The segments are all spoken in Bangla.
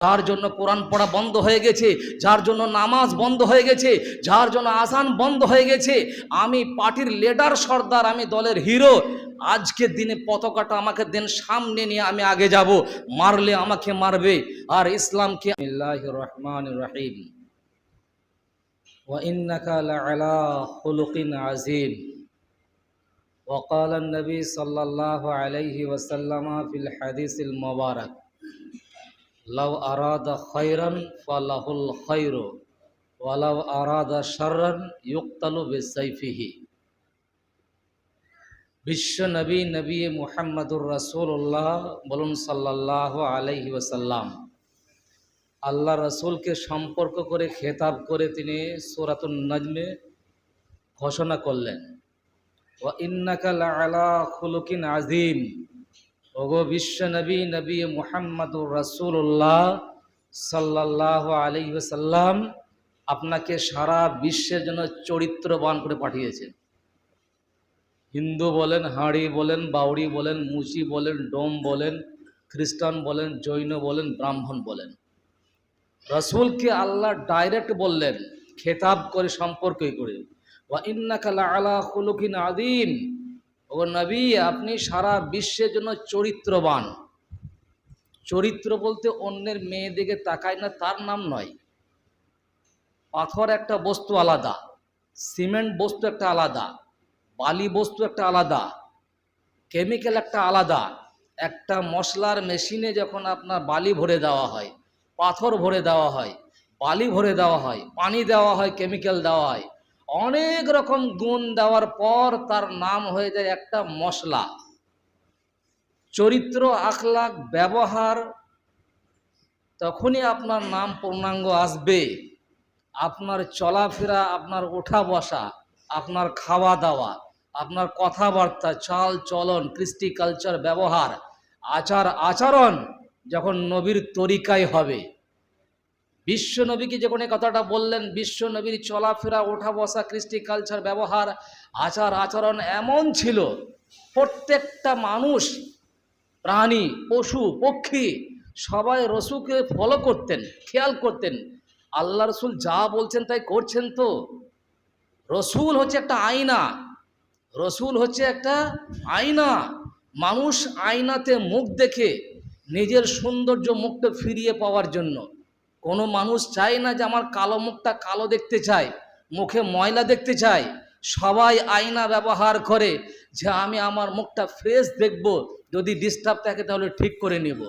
যার জন্য কোরআন পড়া বন্ধ হয়ে গেছে যার জন্য নামাজ বন্ধ হয়ে গেছে যার জন্য আসান বন্ধ হয়ে গেছে আমি পার্টির লিডার সর্দার আমি দলের হিরো আজকের দিনে পতাকাটা আমাকে দেন সামনে নিয়ে আমি আগে যাব মারলে আমাকে মারবে আর ইসলামকে রহমান রহিম وإنك لعلى خلق عظيم وقال النبي صلى الله عليه وسلم في الحديث المبارك লাউ আরাদা খৈরান ফালাহুল খৈর ওয়ালাউ আরাদা শারান ইউক্তালু বেসাইফিহি। বিশ্ব নবী নবী মুহাম্মদুর রাসুল্লাহ বলুন সাল্লাহ আলহি ওসাল্লাম আল্লাহ রসুলকে সম্পর্ক করে খেতাব করে তিনি সুরাতুল নজমে ঘোষণা করলেন। ও ইন্নাকাল আলা খুলুকিন আজিম ওগো বিশ্ব নবী নবী মুহাম্মদুর রাসূলুল্লাহ সাল্লাল্লাহু আলাইহি ওয়াসাল্লাম আপনাকে সারা বিশ্বের জন্য চরিত্রবান করে পাঠিয়েছেন। হিন্দু বলেন, হাঁড়ি বলেন, বাউড়ি বলেন, মুচি বলেন, ডোম বলেন, খ্রিস্টান বলেন, জৈন বলেন, ব্রাহ্মণ বলেন। রসুলকে আল্লাহ ডাইরেক্ট বললেন, খেতাব করে সম্পর্ক করে। ওয়া ইন্নাকা আলা খুলুকিন আদিম ও নবী, আপনি সারা বিশ্বের জন্য চরিত্রবান। চরিত্র বলতে অন্যের মেয়ে দিকে তাকায় না, তার নাম নয়। পাথর একটা বস্তু আলাদা, সিমেন্ট বস্তু একটা আলাদা, বালি বস্তু একটা আলাদা, কেমিক্যাল একটা আলাদা। একটা মশলার মেশিনে যখন আপনার বালি ভরে দেওয়া হয়, পাথর ভরে দেওয়া হয়, বালি ভরে দেওয়া হয়, পানি দেওয়া হয়, কেমিক্যাল দেওয়া হয় অনেক রকম গুণ দেওয়ার পর তার নাম হয়ে যায় একটা মশলা। চরিত্র আখলাক ব্যবহার, তখনই আপনার নাম পূর্ণাঙ্গ আসবে। আপনার চলাফেরা, আপনার ওঠা বসা, আপনার খাওয়া দাওয়া, আপনার কথাবার্তা, চাল, চলন, কৃষ্টি কালচার ব্যবহার, আচার, আচরণ যখন নবীর তরিকায় হবে বিশ্ব নবীকে যখন এই কথাটা বললেন বিশ্ব নবীর চলাফেরা ওঠা বসা কৃষ্টি কালচার ব্যবহার, আচার, আচরণ এমন ছিল, প্রত্যেকটা মানুষ, প্রাণী, পশু, পক্ষী, সবাই রসুকে ফলো করতেন, খেয়াল করতেন। আল্লাহ রসুল যা বলছেন তাই করছেন তো। রসুল হচ্ছে একটা আয়না, রসুল হচ্ছে একটা আয়না। মানুষ আয়নাতে মুখ দেখে নিজের সৌন্দর্য মুখটা ফিরিয়ে পাওয়ার জন্য। কোনো মানুষ চায় না যে আমার কালো মুখটা কালো দেখতে চায়, মুখে ময়লা দেখতে চায়। সবাই আয়না ব্যবহার করে যে আমি আমার মুখটা ফ্রেশ দেখব, যদি ডিস্টার্ব থাকে তাহলে ঠিক করে নেব।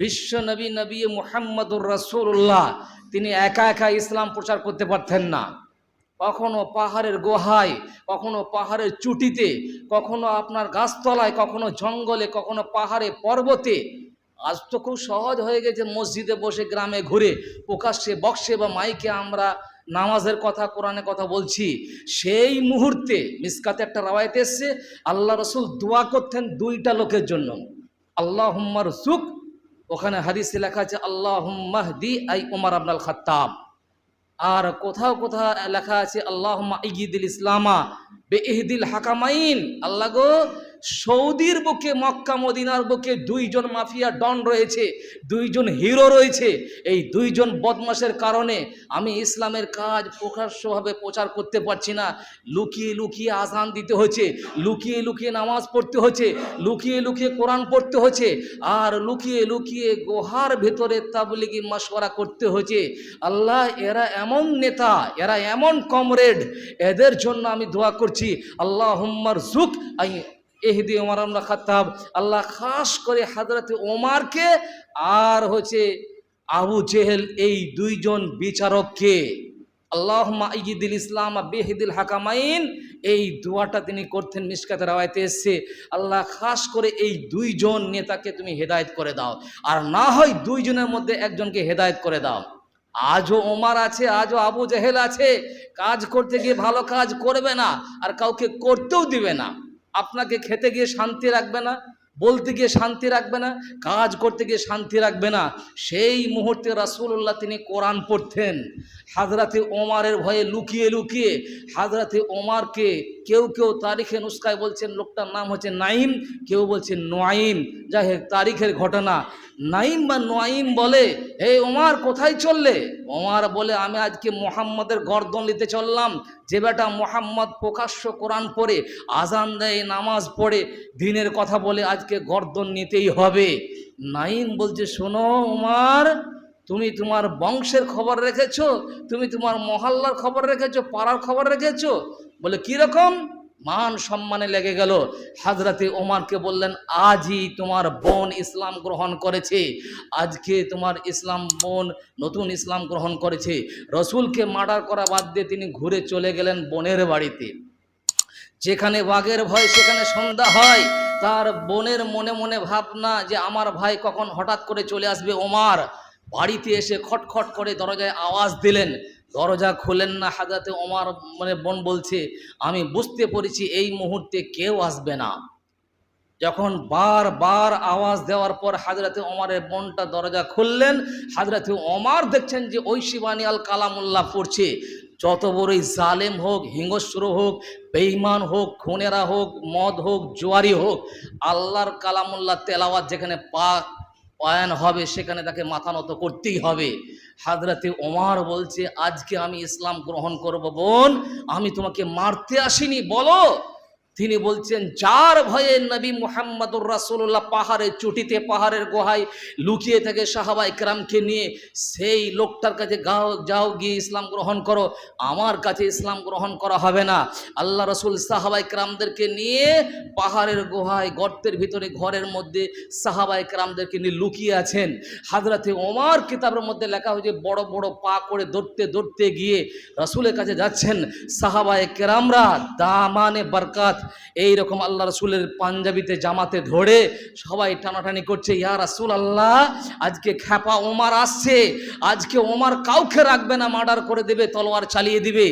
বিশ্ব নবী নবী মুহাম্মদুর রসুল্লাহ তিনি একা একা ইসলাম প্রচার করতে পারতেন না। কখনো পাহাড়ের গুহায়, কখনো পাহাড়ের চুটিতে, কখনো আপনার গাছতলায়, কখনো জঙ্গলে, কখনো পাহাড়ে, পর্বতে আজ তো খুব সহজ হয়ে গেছে মসজিদে বসে গ্রামে ঘুরে, প্রকাশ্যে, বক্সে বা মাইকে আমরা নামাজের কথা কোরআনের কথা বলছি। সেই মুহূর্তে মিসকাতে একটা রাওয়ায়ত এসছে, আল্লাহ রসুল দোয়া করতেন দুইটা লোকের জন্য। আল্লাহ হুম্মার সুখ ওখানে হাদিসে লেখা আছে আল্লাহ হুম্মাহদি আই উমার আবনাল খাত্তাব। আর কোথাও কোথাও লেখা আছে আল্লাহ ইদিল ইসলামা বে ইহদিল হাকামাইন। আল্লাহ গো সৌদির বুকে, মক্কা, মদিনার বুকে দুইজন মাফিয়া ডন রয়েছে, দুইজন হিরো রয়েছে। এই দুইজন বদমাসের কারণে আমি ইসলামের কাজ প্রকাশ্যভাবে প্রচার করতে পারছি না। লুকিয়ে লুকিয়ে আজান দিতে হচ্ছে লুকিয়ে লুকিয়ে নামাজ পড়তে হচ্ছে লুকিয়ে লুকিয়ে কোরআন পড়তে হচ্ছে আর লুকিয়ে লুকিয়ে গোহার ভেতরে তাবলিগি মশওয়ারা করতে হচ্ছে আল্লাহ, এরা এমন নেতা, এরা এমন কমরেড, এদের জন্য আমি দোয়া করছি। আল্লাহ হুম্মার জুক আই এহদি ওমর আমরা খাতাব আল্লাহ খাস করে হাজরতে ওমারকে, আর হচ্ছে আবু জেহেল এই দুইজন বিচারককে আল্লাহ ইদিল ইসলাম বেহিদিল হাকামাইন, এই দোয়াটা তিনি করতেন মিসকাতের রাওয়ায়তে এসছে। আল্লাহ খাস করে এই দুইজন নেতাকে তুমি হেদায়েত করে দাও। আর না হয় দুইজনের মধ্যে একজনকে হেদায়েত করে দাও। আজও ওমার আছে, আজও আবু জেহেল আছে, কাজ করতে গিয়ে ভালো কাজ করবে না, আর কাউকে করতেও দিবে না। আপনাকে খেতে গিয়ে শান্তি রাখবে না, বলতে গিয়ে শান্তি রাখবে না, কাজ করতে গিয়ে শান্তি রাখবে না। সেই মুহূর্তে রাসূলুল্লাহ তিনি কোরআন পড়তেন। হাজরাতে ওমারের ভয়ে লুকিয়ে লুকিয়ে হাজরাতে ওমারকে কেউ কেউ তারিখে নুস্কায় বলছেন, লোকটার নাম হচ্ছে নাইম কেউ বলছেন নোয়াইম যাই তারিখের ঘটনা। নাইম বা নোয়াইম বলে এই ওমার, কোথায় চললে? ওমার বলে, আমি আজকে মোহাম্মদের গর্দন নিতে চললাম। যে বেটা মোহাম্মদ প্রকাশ্য কোরআন পড়ে, আজান দেয়, নামাজ পড়ে, দিনের কথা বলে আজকে গর্দন নিতেই হবে। নাইম বলছে, শোনো উমার তুমি তোমার বংশের খবর রেখেছো, তুমি তোমার মহল্লার খবর রেখেছো, পাড়ার খবর রেখেছো? বলে কীরকম মান সম্মানে লেগে গেল। হাজরাতে ওমারকে বললেন, আজই তোমার বোন ইসলাম গ্রহণ করেছে। আজকে তোমার ইসলাম বোন নতুন ইসলাম গ্রহণ করেছে। রসুলকে মার্ডার করা বাদ দিয়ে তিনি ঘুরে চলে গেলেন বোনের বাড়িতে। যেখানে বাঘের ভয়, সেখানে সন্ধ্যা হয়। তার বোনের মনে মনে ভাবনা যে, আমার ভাই কখন হঠাৎ করে চলে আসবে? ওমার বাড়িতে এসে খটখট করে দরজায় আওয়াজ দিলেন। দরজা খুলেন না হাজাতে ওমার মানে বোন বলছে, আমি বুঝতে পেরেছি এই মুহূর্তে কেউ আসবে না। যখন বার বার আওয়াজ দেওয়ার পর হাজরাতে ওমারের বোনটা দরজা খুললেন, হাজরাতে ওমার দেখছেন যে ওই শিবানী আল কালামুল্লাহ পড়ছে। যত বড়ই জালেম হোক, হিংস্র হোক বেইমান হোক, খুনেরা হোক, মদ হোক, জোয়ারি হোক, আল্লাহর কালামুল্লাহ তেলাওয়াত যেখানে পা পায়ন হবে, সেখানে তাকে মাথা নত করতেই হবে। হাজরাতে ওমার বলছে, আজকে আমি ইসলাম গ্রহণ করব বোন, আমি তোমাকে মারতে আসিনি, বলো। তিনি বলছেন, যার ভয়ে নবী মুহাম্মদুর রাসূলুল্লাহ পাহাড়ের চুটিতে পাহাড়ের গুহায় লুকিয়ে থাকে সাহাবা ইকরামকে নিয়ে, সেই লোকটার কাছে গাও, যাও গিয়ে ইসলাম গ্রহণ করো, আমার কাছে ইসলাম গ্রহণ করা হবে না। আল্লাহ রসুল সাহাবা ইকরামদেরকে নিয়ে পাহাড়ের গুহায়, গর্তের ভিতরে, ঘরের মধ্যে সাহাবা ইকরামদেরকে নিয়ে লুকিয়ে আছেন। হাজরাতে ওমার কিতাবের মধ্যে লেখা হয়েছে, বড় বড় পা করে দৌড়তে দৌড়তে গিয়ে রসুলের কাছে যাচ্ছেন সাহাবা কেরামরা দামানে বরকাত এই রকম আল্লাহ রসুলের পাঞ্জাবিতে জামাতে ধরে সবাই টানাটানি করছে, ইয়া রাসুল আল্লাহ আজকে খ্যাপা ওমার আসছে, আজকে ওমার কাউকে রাখবে না, মার্ডার করে দেবে, তলোয়ার চালিয়ে দিবে।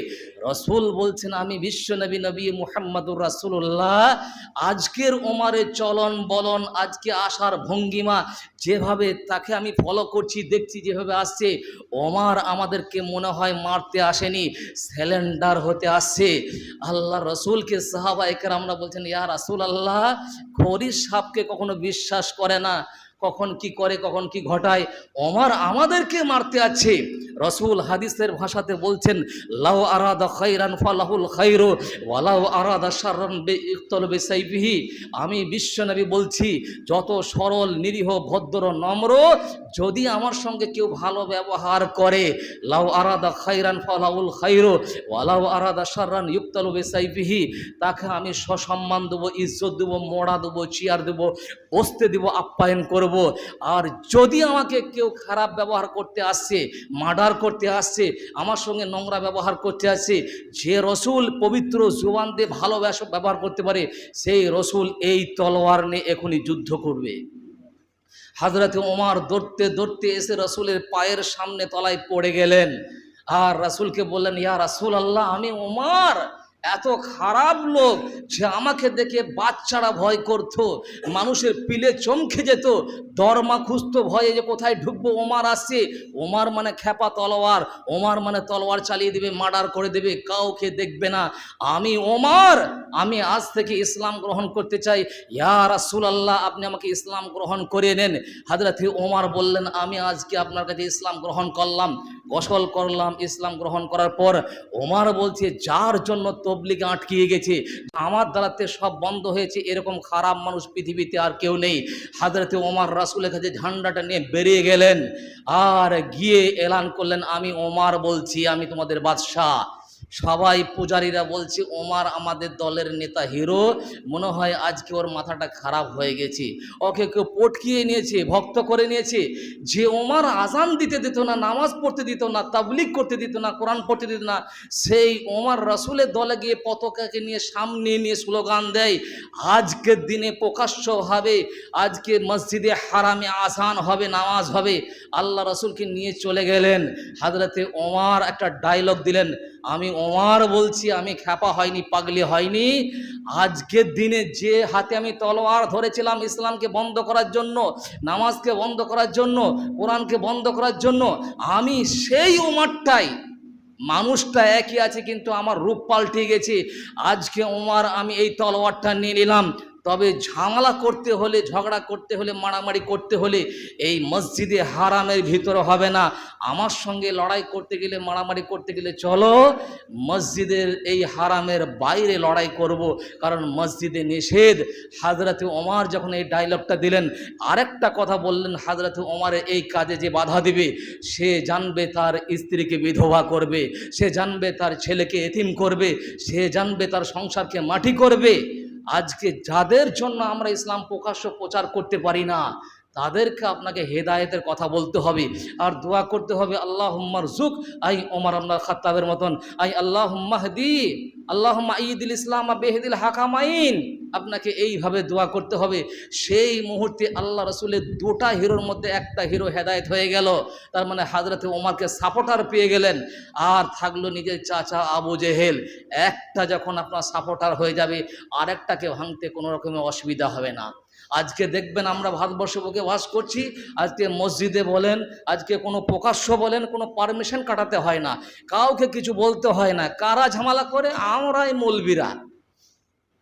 রসুল বলছেন, আমি বিশ্ব নবী নবী মুহাম্মদুর রাসুল্লাহ আজকের ওমারের চলন বলন, আজকে আসার ভঙ্গিমা, যেভাবে তাকে আমি ফলো করছি, দেখছি যেভাবে আসছে, ওমার আমাদেরকে মনে হয় মারতে আসেনি স্যালেন্ডার হতে আসছে। আল্লাহ রসুলকে সাহাবা একের আমরা বলছেন ইয়া রাসুল আল্লাহ খরিস সাপকে কখনো বিশ্বাস করে না। কখন কি করে, কখন কি ঘটায় ওমর আমাদেরকে মারতে আছে। রসুল হাদিসের ভাষাতে বলছেন, লাউ আরাদা খাইরান ফালাহুল খাইরু, ওয়ালাউ আরাদা শাররান বিইক্তাল বিসাইফিহি। আমি বিশ্বনবী বলছি, যত সরল, নিরীহ, ভদ্র, নম্র, যদি আমার সঙ্গে কেউ ভালো ব্যবহার করে, লাউ আরাদা খাইরান ফালাহুল খাইরু, ওয়ালাউ আরাদা শাররান ইউক্তাল বিসাইফিহি, তাকে আমি সসম্মান দেবো, ইজ্জত দেবো, মোড়া দেবো, চেয়ার দেবো, বসতে দেবো, আপ্যায়ন করব। আর যদি আমাকে কেউ খারাপ ব্যবহার করতে আসছে, মার্ডার করতে আসছে, আমার সঙ্গে নোংরা ব্যবহার করতে আসছে, যে রসুল পবিত্র জোবান দিয়ে ভালো ব্যবহার করতে পারে, সেই রসুল এই তলোয়ার নিয়ে এখনই যুদ্ধ করবে। হাজরতে ওমার দৌড়তে দৌড়তে এসে রসুলের পায়ের সামনে তলায় পড়ে গেলেন। আর রাসূলকে বললেন, ইয়া রাসূল আল্লাহ আমি ওমার এত খারাপ লোক যে আমাকে দেখে বাচ্চারা ভয় করত, মানুষের পিলে চমকে যেত, দরমা খুঁজতো, ভয়ে যে কোথায় ঢুকবো, ওমার আসছে। ওমার মানে খ্যাপা তলোয়ার, ওমার মানে তলোয়ার চালিয়ে দেবে, মার্ডার করে দেবে, কাউকে দেখবে না। আমি ওমার, আমি আজ থেকে ইসলাম গ্রহণ করতে চাই। ইয়া রাসূল আল্লাহ আপনি আমাকে ইসলাম গ্রহণ করে নেন। হাজরাতে ওমার বললেন, আমি আজকে আপনার কাছে ইসলাম গ্রহণ করলাম, গোসল করলাম, ইসলাম গ্রহণ করার পর ওমার বলছে, যার জন্য তবলিগে আটকিয়ে গেছে। আমার দ্বারাতে সব বন্ধ হয়েছে, এরকম খারাপ মানুষ পৃথিবীতে আর কেউ নেই। হাজরতে ওমার রাসুলের কাছে ঝান্ডাটা নিয়ে বেরিয়ে গেলেন। আর গিয়ে এলান করলেন, আমি ওমার বলছি, আমি তোমাদের বাদশাহ। সবাই পূজারীরা বলছে, ওমার আমাদের দলের নেতা হিরো, মনে হয় আজকে ওর মাথাটা খারাপ হয়ে গেছে। ওকে কেউ পটকিয়ে নিয়েছে, ভক্ত করে নিয়েছে। যে ওমার আজান দিতে দিত না, নামাজ পড়তে দিত না, তাবলিগ করতে দিত না, কোরআন পড়তে দিত না, সেই ওমার রসুলের দলে গিয়ে পতাকাকে নিয়ে সামনে নিয়ে স্লোগান দেয়, আজকের দিনে প্রকাশ্যভাবে আজকে মসজিদে হারামে আসান হবে, নামাজ হবে। আল্লাহ রসুলকে নিয়ে চলে গেলেন। হাজরতে ওমার একটা ডায়লগ দিলেন। আমি ওমার বলছি, আমি খ্যাপা হয়নি, পাগলি হয়নি। আজকের দিনে যে হাতে আমি তলোয়ার ধরেছিলাম ইসলামকে বন্ধ করার জন্য, নামাজকে বন্ধ করার জন্য, কোরআনকে বন্ধ করার জন্য, আমি সেই উমারটাই, মানুষটা একই আছে কিন্তু আমার রূপ পাল্টে গেছে। আজকে ওমার আমি এই তলোয়ারটা নিয়ে নিলাম। তবে ঝামেলা করতে হলে, ঝগড়া করতে হলে, মারামারি করতে হলে এই মসজিদে হারামের ভিতরে হবে না। আমার সঙ্গে লড়াই করতে গেলে, মারামারি করতে গেলে চলো মসজিদের এই হারামের বাইরে লড়াই করব। কারণ মসজিদে নিষেধ। হাজরাতে ওমার যখন এই ডায়লগটা দিলেন, আরেকটা কথা বললেন, হাজরাতে ওমারের এই কাজে যে বাধা দিবে, সে জানবে তার স্ত্রীকে বিধবা করবে, সে জানবে তার ছেলেকে এতিম করবে, সে জানবে তার সংসারকে মাটি করবে। আজকে যাদের জন্য আমরা ইসলাম প্রকাশ্য প্রচার করতে পারি না তাদেরকে আপনাকে হেদায়েতের কথা বলতে হবে। আর দোয়া করতে হবে আল্লাহ হুম্মার জুক আই ওমর আল্লাহ খাত্তাবের মতন, আই আল্লাহ হুম্মাহদি আল্লাহ ঈদুল ইসলাম বেহদিল হাকামাইন। আপনাকে এইভাবে দোয়া করতে হবে। সেই মুহূর্তে আল্লাহ রসুলের দুটা হিরোর মধ্যে একটা হিরো হেদায়েত হয়ে গেল। তার মানে হাজরতে ওমারকে সাপোর্টার পেয়ে গেলেন। আর থাকল নিজের চাচা আবু জেহেল। একটা যখন আপনার সাপোর্টার হয়ে যাবে, আরেকটাকে ভাঙতে কোনো রকমের অসুবিধা হবে না। আজকে দেখবেন আমরা ভারতবর্ষে বুকে বাস করছি, আজকে মসজিদে বলেন, আজকে কোনো প্রকাশ্য বলেন, কোনো পারমিশন কাটাতে হয় না। কাউকে কিছু বলতে হয় না। কারা ঝামেলা করে? আমরাই মলবিরা।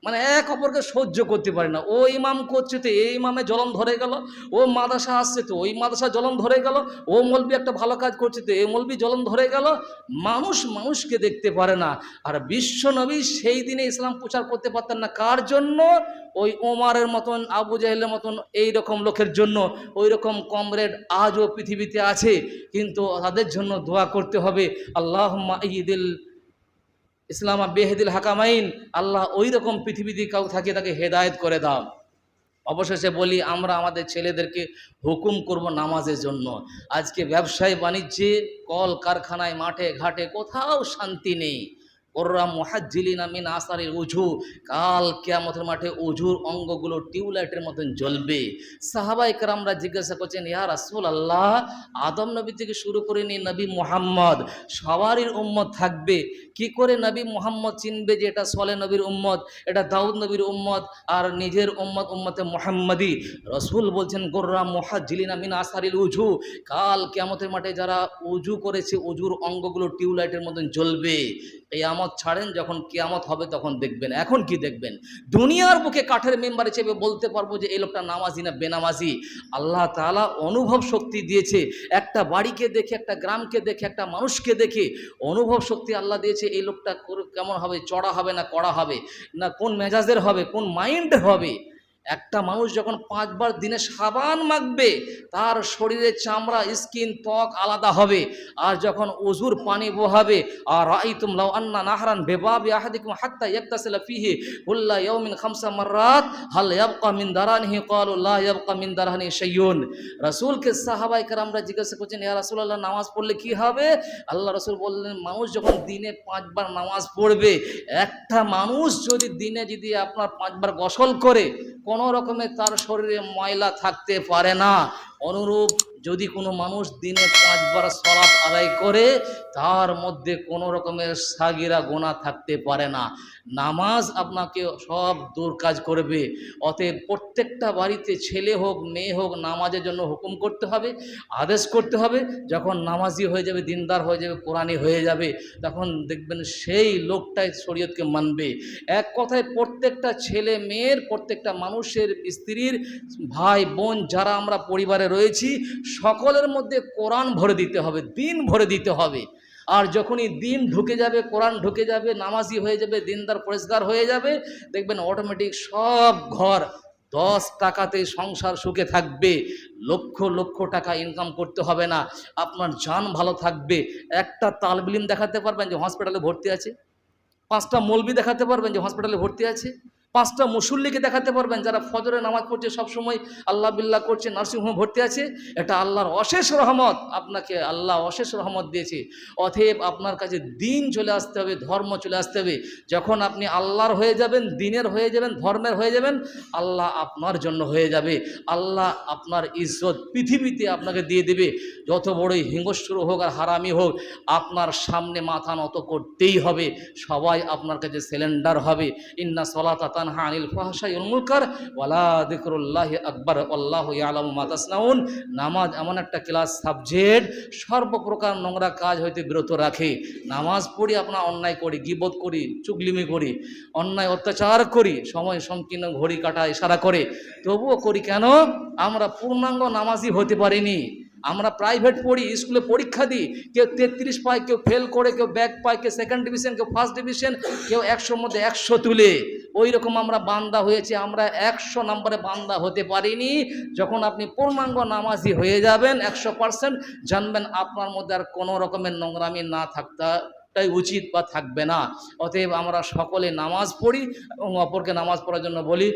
মানে এক অপরকে সহ্য করতে পারে না। ও ইমাম করছে তো, এই ইমামে জ্বলন ধরে গেল, ও মাদাসা আসছে তো, ওই মাদাসা জ্বলন ধরে গেল, ও মলবি একটা ভালো কাজ করছে তো, এই মলবি জ্বলন ধরে গেল, মানুষ মানুষকে দেখতে পারে না। আর বিশ্ব নবী সেই দিনে ইসলাম প্রচার করতে পারতেন না। কার জন্য? ওই ওমারের মতন, আবু জাহেলের মতন এই রকম লোকের জন্য। ওই রকম কমরেড আজও পৃথিবীতে আছে, কিন্তু তাদের জন্য দোয়া করতে হবে। আল্লাহ ঈদিল ইসলামা বেহেদিল হাকামাইন, আল্লাহ ওই রকম পৃথিবীতে কাউ থাকে, তাকে হেদায়ত করে দাও। অবশেষে বলি, আমরা আমাদের ছেলেদেরকে হুকুম করব নামাজের জন্য। আজকে ব্যবসায় বাণিজ্যে কল কারখানায় মাঠে, ঘাটে কোথাও শান্তি নেই। ওররা মহাজ্জিলিনা মিন আসারের উজু কাল কেয়ামতের মাঠে উজুর অঙ্গগুলো টিউবলাইটের মতন জ্বলবে। সাহাবাই আমরা জিজ্ঞাসা করছেন, ইয়া রাসূল আল্লাহ আদম নবী থেকে শুরু করে নিয়ে নবী মোহাম্মদ, সবারই উম্মত থাকবে। কি করে নবী মোহাম্মদ চিনবে যে এটা সলে নবীর উম্মত, এটা দাউদ নবীর উম্মত, আর নিজের উম্মত উম্মতে মোহাম্মদী? রসুল বলছেন, গোর্রা মহাজিলিনা মিন আসারিল উজু কাল কেয়ামতের মাঠে যারা উজু করেছে উজুর অঙ্গগুলো টিউবলাইটের মতন জ্বলবে। কেয়ামত ছাড়েন, যখন কেয়ামত হবে তখন দেখবেন। এখন কি দেখবেন? দুনিয়ার বুকে কাঠের মেম্বার হিসেবে বলতে পারব যে, এই লোকটা নামাজি না বেনামাজি। আল্লাহ তাআলা অনুভব শক্তি দিয়েছে। একটা বাড়িকে দেখে, একটা গ্রামকে দেখে, একটা মানুষকে দেখে অনুভব শক্তি আল্লাহ দিয়েছে, এই লোকটা কেমন হবে? চড়া হবে না কড়া হবে? না কোন মেজাজের হবে? কোন মাইন্ড হবে? একটা মানুষ যখন পাঁচবার দিনে সাবান মাখবে, তার শরীরের চামড়া, স্কিন, ত্বক আলাদা হবে। আর যখন অজুর পানি বহাবে, আর রাইতুম লাউ আন্না নাহরান বেবাবি আহাদিকুম হাত্তা ইয়াক্তাসিলা ফিহি কুল্লা ইয়াউমিন খামসা মাররাত হাল ইয়াবকা মিন দারানিহি ক্বালু লা ইয়াবকা মিন দারানি শাইউন। রাসূলকে সাহাবায়ে কেরামরা জিজ্ঞাসা করছেন, ইয়া রাসূলুল্লাহ, নামাজ পড়লে কি হবে? আল্লাহ রাসূল বললেন, মানুষ যখন দিনে পাঁচবার নামাজ পড়বে, একটা মানুষ যদি দিনে যদি আপনার পাঁচবার গোসল করে কোনো রকমে তার শরীরে ময়লা থাকতে পারে না। অনুরূপ যদি কোনো মানুষ দিনে পাঁচবার সলাপ আদায় করে, তার মধ্যে কোনো রকমের সাগিরা গোনা থাকতে পারে না। নামাজ আপনাকে সব দূর কাজ করবে। অতএব প্রত্যেকটা বাড়িতে ছেলে হোক, মেয়ে হোক, নামাজের জন্য হুকুম করতে হবে, আদেশ করতে হবে। যখন নামাজি হয়ে যাবে, দিনদার হয়ে যাবে কোরআনি হয়ে যাবে, তখন দেখবেন সেই লোকটাই শরীয়তকে মানবে। এক কথায় প্রত্যেকটা ছেলে মেয়ের, প্রত্যেকটা মানুষের স্ত্রীর ভাই, বোন যারা আমরা পরিবারে রয়েছি সকলের মধ্যে কোরআন ভরে দিতে হবে, দিন ভরে দিতে হবে। আর যখনই দিন ঢুকে যাবে, কোরআন ঢুকে যাবে, নামাজি হয়ে যাবে, দিনদার পরিষ্কার হয়ে যাবে, দেখবেন অটোমেটিক সব ঘর দশ টাকাতে সংসার সুখে থাকবে। লক্ষ লক্ষ টাকা ইনকাম করতে হবে না। আপনার জান ভালো থাকবে। একটা তালবিলিম দেখাতে পারবেন যে হসপিটালে ভর্তি আছে? পাঁচটা মলবি দেখাতে পারবেন যে হসপিটালে ভর্তি আছে? পাঁচটা মুসল্লিকে দেখাতে পারবেন যারা ফজরে নামাজ পড়ছে, সবসময় আল্লাহ বিল্লাহ করছে, নার্সিংহোমে ভর্তি আছে। এটা আল্লাহর অশেষ রহমত, আপনাকে আল্লাহ অশেষ রহমত দিয়েছে। অতএব আপনার কাছে দিন চলে আসতে হবে, ধর্ম চলে আসতে হবে। যখন আপনি আল্লাহর হয়ে যাবেন, দিনের হয়ে যাবেন, ধর্মের হয়ে যাবেন, আল্লাহ আপনার জন্য হয়ে যাবে। আল্লাহ আপনার ইজ্জত পৃথিবীতে আপনাকে দিয়ে দেবে। যত বড়ই হিংস্র হোক আর হারামি হোক, আপনার সামনে মাথা নত করতেই হবে। সবাই আপনার কাছে সিলিন্ডার হবে। ইন্না সলাতা তানহা আনিল ফাহশাই মুনকার, ওয়ালা যিকরুল্লাহি আকবার, আল্লাহু ইয়ালামু মা তাসনাউন। নামাজ এমন একটা ক্লাস সাবজেক্ট সর্বপ্রকার নোংরা কাজ হইতে বিরত রাখে। নামাজ পড়ি আপনার অন্যায় করি, গিবত করি, চুগলিমি করি, অন্যায় অত্যাচার করি, সময় সংকীর্ণ ঘড়ি কাটা ইশারা করে। তবুও করি কেন? আমরা পূর্ণাঙ্গ নামাজি হতে পারিনি। আমরা প্রাইভেট পড়ি স্কুলে পরীক্ষা দিই, কেউ তেত্রিশ পায়, কেউ ফেল করে, কেউ ব্যাক পায়, কেউ সেকেন্ড ডিভিশন কেউ ফার্স্ট ডিভিশন কেউ একশোর মধ্যে একশো তুলে। ওই রকম আমরা বান্দা হয়েছি, আমরা একশো নম্বরে বান্দা হতে পারিনি। যখন আপনি পূর্ণাঙ্গ নামাজি হয়ে যাবেন, একশো পার্সেন্ট জানবেন আপনার মধ্যে আর কোনো রকমের নোংরামি না থাকতাটাই উচিত বা থাকবে না। অতএব আমরা সকলে নামাজ পড়ি এবং অপরকে নামাজ পড়ার জন্য বলি